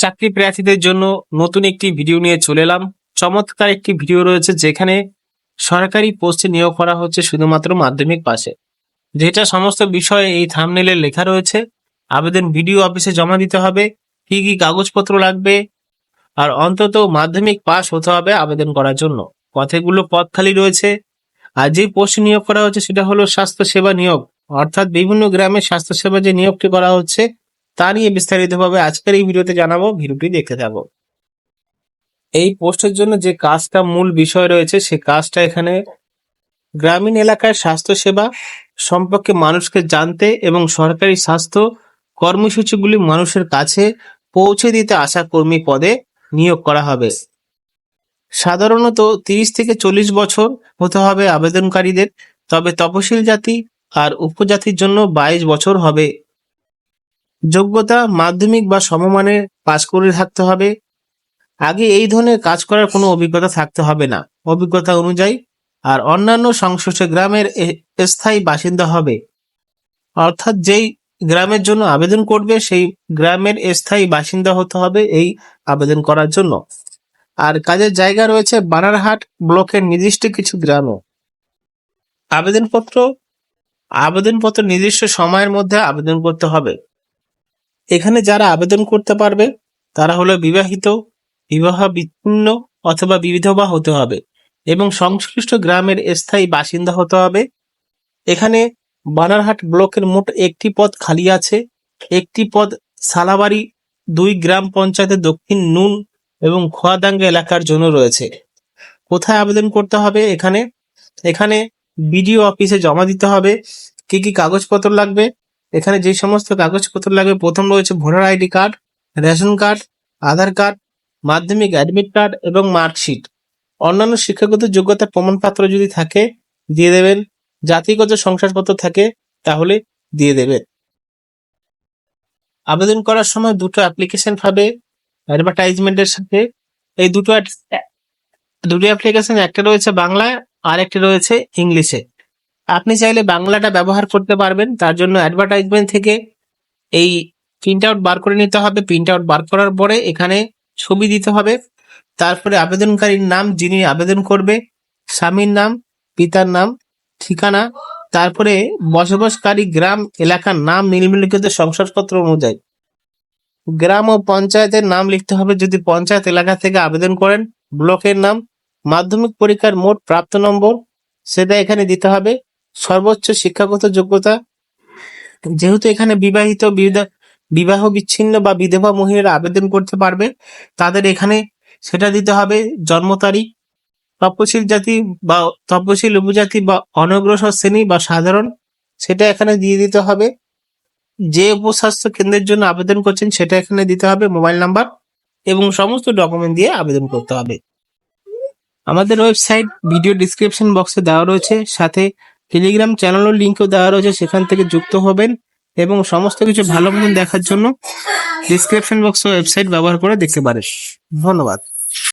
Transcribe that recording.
চাকরি প্রার্থীদের জন্য নতুন একটি ভিডিও নিয়ে চলে এলাম। চমৎকার একটি ভিডিও রয়েছে যেখানে সরকারি পোস্টে নিয়োগ করা হচ্ছে শুধুমাত্র মাধ্যমিক পাশে। যেটা সমস্ত বিষয়ে এই থামনেলে লেখা রয়েছে। আবেদন ভিডিও অফিসে জমা দিতে হবে, কি কি কাগজপত্র লাগবে, আর অন্তত মাধ্যমিক পাস হতে হবে আবেদন করার জন্য। কতগুলো পদ খালি রয়েছে। আর যে পোস্ট নিয়োগ করা হচ্ছে সেটা হলো স্বাস্থ্য সেবা নিয়োগ। অর্থাৎ বিভিন্ন গ্রামে স্বাস্থ্য সেবা যে নিয়োগটি করা হচ্ছে তা নিয়ে বিস্তারিতভাবে আজকের এই ভিডিওতে জানাব, ভিডিওটি দেখতে থাকো। এই পোস্টের জন্য যে কাজটা মূল বিষয় রয়েছে, সে কাজটা এখানে গ্রামীণ এলাকায় স্বাস্থ্য সেবা সম্পর্কে মানুষকে জানতে এবং সরকারি স্বাস্থ্য কর্মসূচিগুলি মানুষের কাছে পৌঁছে দিতে আশা কর্মী পদে নিয়োগ করা হবে। সাধারণত তিরিশ থেকে চল্লিশ বছর হতে হবে আবেদনকারীদের, তবে তপশিল জাতি আর উপজাতির জন্য বাইশ বছর হবে যোগ্যতা মাধ্যমিক বা সমমানের পাশ করে থাকতে হবে। আগে এই ধরনের কাজ করার কোনো অভিজ্ঞতা থাকতে হবে না। অভিজ্ঞতা অনুযায়ী আর অন্যান্য সংশ্লিষ্ট গ্রামের স্থায়ী বাসিন্দা হবে। অর্থাৎ যেই গ্রামের জন্য আবেদন করবে, সেই গ্রামের স্থায়ী বাসিন্দা হতে হবে এই আবেদন করার জন্য। আর কাজের জায়গা রয়েছে বানারহাট ব্লকের নির্দিষ্ট কিছু গ্রামে। আবেদনপত্র আবেদনপত্র নির্দিষ্ট সময়ের মধ্যে আবেদন করতে হবে। এখানে যারা আবেদন করতে পারবে, তারা হলো বিবাহিত বিবাহ বিচ্ছিন্ন অথবা বিধবা হতে হবে এবং সংশ্লিষ্ট গ্রামের স্থায়ী বাসিন্দা হতে হবে। এখানে বানারহাট ব্লকের মোট একটি পদ খালি আছে। একটি পদ সালাবাড়ি, দুই গ্রাম পঞ্চায়েতের দক্ষিণ নুন এবং খোয়াদাঙ্গা এলাকার জন্য রয়েছে। কোথায় আবেদন করতে হবে এখানে? এখানে বিডিও অফিসে জমা দিতে হবে। কি কি কাগজপত্র লাগবে? এখানে যে সমস্ত কাগজপত্র লাগবে, প্রথম রয়েছে voter ID card, ration card, Aadhaar card, Madhyamik admit card এবং মার্কশিট। অন্যান্য শিক্ষাগত যোগ্যতা প্রমাণপত্র যদি থাকে, দিয়ে দেবেন। জাতিগত শংসাপত্র থাকে, তাহলে দিয়ে দেবে আবেদন করার সময় দুটো অ্যাপ্লিকেশন পাবে অ্যাডভার্টাইজমেন্টের সাথে। এই দুটো দুটো অ্যাপ্লিকেশন একটা রয়েছে বাংলায় আর একটা রয়েছে ইংলিশে। আপনি চাইলে বাংলাটা ব্যবহার করতে পারবেন। তার জন্য অ্যাডভার্টাইজমেন্ট থেকে এই প্রিন্ট আউট বার করে নিতে হবে। প্রিন্ট আউট বার করার পরে এখানে ছবি দিতে হবে। তারপরে আবেদনকারীর নাম, যিনি আবেদন করবে, স্বামীর নাম, পিতার নাম, ঠিকানা, তারপরে বসবাসকারী গ্রাম, এলাকার নাম, নিম্নলিখিত শংসাপত্র অনুযায়ী। গ্রাম ও পঞ্চায়েতের নাম লিখতে হবে। যদি পঞ্চায়েত এলাকা থেকে আবেদন করেন, ব্লকের নাম, মাধ্যমিক পরীক্ষার মোট প্রাপ্ত নম্বর, সেটা এখানে দিতে হবে। সর্বোচ্চ শিক্ষাগত যোগ্যতা? যেহেতু এখানে বিবাহিত বিবাহ বিচ্ছিন্ন বা বিধবা মহিলারা আবেদন করতে পারবে, তাদের এখানে সেটা দিতে হবে জন্ম তারিখ, তপশিল জাতি বা তপশিল উপজাতি বা অনগ্রসর শ্রেণি বা সাধারণ, সেটা এখানে দিয়ে দিতে হবে। যে উপস্বাস্থ্য কেন্দ্রের জন্য আবেদন করছেন, সেটা এখানে দিতে হবে মোবাইল নাম্বার এবং সমস্ত ডকুমেন্ট দিয়ে আবেদন করতে হবে। আমাদের ওয়েবসাইট ভিডিও ডিসক্রিপশন বক্সে দেওয়া রয়েছে, সাথে টেলিগ্রাম চ্যানেলের লিঙ্কও দেওয়া রয়েছে, সেখান থেকে যুক্ত হবেন এবং সমস্ত কিছু ভালো মতন দেখার জন্য ডিসক্রিপশন বক্স ওয়েবসাইট ব্যবহার করে দেখতে পারেন। ধন্যবাদ।